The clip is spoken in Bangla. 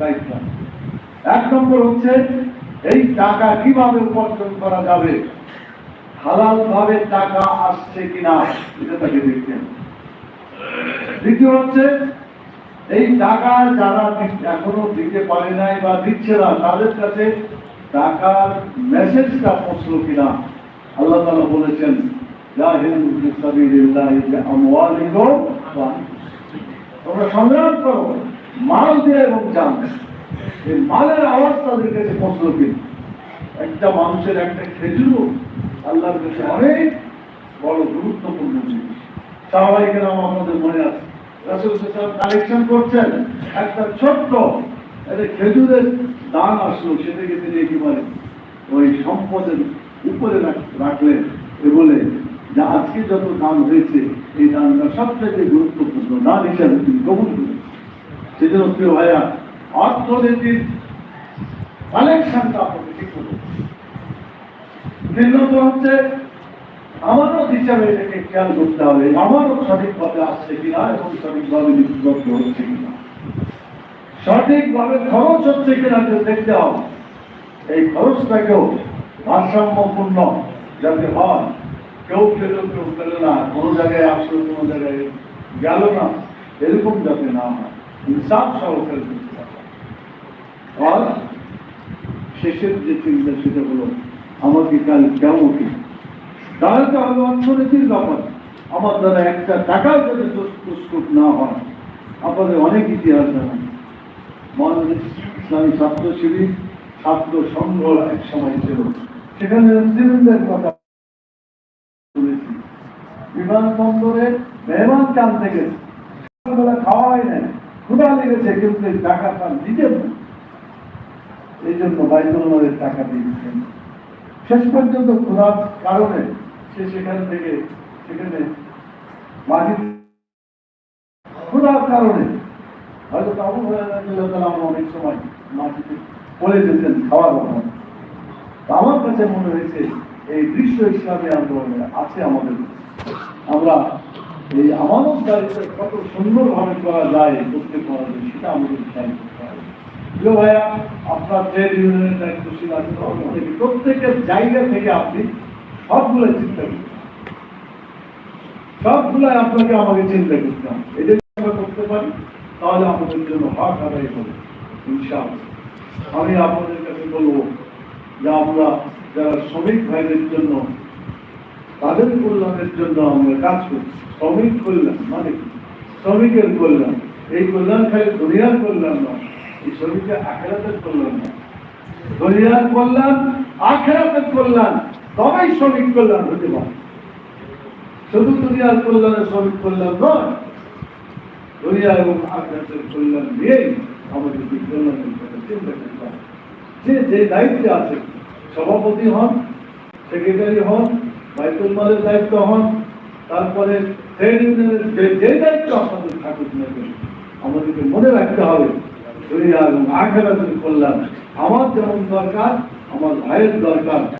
দায়িত্ব। এক নম্বর হচ্ছে, এই টাকা কীভাবে উপার্জন করা যাবে? হালাল ভাবে টাকা আসছে কিনা, এটা তাকে দেখতেন দ্বিতীয় হচ্ছে, এই টাকা যারা এখনও দিতে পারে নাই বা দিচ্ছে না, তাদের কাছে টাকার মেসেজটা পৌঁছলো কিনা? আল্লাহ তাআলা বলেছেন তোমরা সংগ্রাম করো। মাল দিয়ে এবং জান এই মালের আওয়াজ তাদের কাছে কিনা একটা মানুষের একটা খেজুর আল্লাহর কাছে অনেক বড় গুরুত্বপূর্ণ জিনিস। সাহাবাই কেন আমাদের মনে আছে। রাসুল কালেকশন করছেন। একটা ছোট্ট একটা খেজুরের দান আসলো, সেটাকে তিনি একেবারে ওই সম্পদের উপরে রাখ- রাখলেন। এ বলে যে আজকে যত দান হয়েছে, এই দানটা সবথেকে গুরুত্বপূর্ণ। দান হিসাবে তিনি গ্রহণ করেছেন সেজন্য প্রিয় ভাইয়া, অর্থনীতির কালেকশনটা আপনাকে ঠিক করতে হবে। হচ্ছে, আমারও হিসাবে এটাকে খেয়াল করতে হবে, আমারও সঠিকভাবে আসছে কিনা এবং সঠিকভাবে লিপিবদ্ধ হচ্ছে কিনা। সঠিকভাবে খরচ হচ্ছে কিনা দেখতে হবে। এই খরচটাকেও ভারসাম্যপূর্ণ যাতে হয়, কেউ পেল কেউ পেল না, কোনো জায়গায় আসলো, কোনো জায়গায় গেল না, এরকম যাতে না হয়। ইনসাফ সহকারে হবে। আর শেষের যে চিন্তা সেটা হলো, আমাকে কাল কেমন কি দাঁড়াতে হবে অর্থনীতির ব্যাপার। আমার দ্বারা একটা টাকাও যাতে প্রস্তুত না হয়। আপনাদের অনেক ইতিহাস জানেন মহানবী ইসলামী ছাত্র সংঘ এক সময় ছিল। সেখানে মুসলিমদের কথা বিমানবন্দরে মেহমান গেছে সকালবেলা খাওয়া হয় না লেগেছে কিন্তু এই টাকা তার নিজের এই জন্য টাকা শেষ পর্যন্ত ক্ষুধার কারণে সে সেখান থেকে সেখানে মাটি ক্ষুধার কারণে হয়তো অনেক সময় পড়ে যেতেন, খাওয়ার আমার কাছে মনে হয়েছে, এই দৃশ্য ইসলামী আন্দোলনে আছে আমাদের। আমরা এই আমানত দায়িত্ব কত সুন্দরভাবে করা যায় করতে পারা যায় সেটা আমাদের খেয়াল করতে হবে। ভাইয়া, আপনার ট্রেড ইউনিয়নের দায়িত্বশীল প্রত্যেকে প্রত্যেকের জায়গা থেকে আপনি সবগুলো চিন্তা করতে। সবগুলো আপনাকে আমাকে চিন্তা করতে হবে। এটা আমরা করতে পারি, তাহলে আমাদের জন্য হক আদায় হবে, ইনশাআল্লাহ। আমি আপনাদের কাছে বলব যে আমরা যারা শ্রমিক ভাইদের জন্য তাদের কল্যাণের জন্য আমরা কাজ করছি। শ্রমিক কল্যাণ মানে শ্রমিকের কল্যাণ। এই কল্যাণ খালি দুনিয়ার কল্যাণ নয়, এই শ্রমিকের আখেরাতের কল্যাণ নয়। দুনিয়ার কল্যাণ, আখেরাতের কল্যাণ, তবেই শ্রমিক কল্যাণ হতে পারে। শুধু দুনিয়ার কল্যাণে শ্রমিক কল্যাণ নয় দুনিয়া এবং আখেরাতের কল্যাণ নিয়েই আমাদের বিজ্ঞানের কথা চিন্তা করতে হবে। যে যে দায়িত্বে আছে, সভাপতি হন, সেক্রেটারি হন বাইতুল মালের দায়িত্ব হন তারপরে ট্রেড ইউনিয়নের যে দায়িত্ব আপনাদের থাকুক না আমাদেরকে মনে রাখতে হবে, দুনিয়া এবং আখেরাতের কল্যাণ। আমার যেমন দরকার, আমার ভাইয়ের দরকার।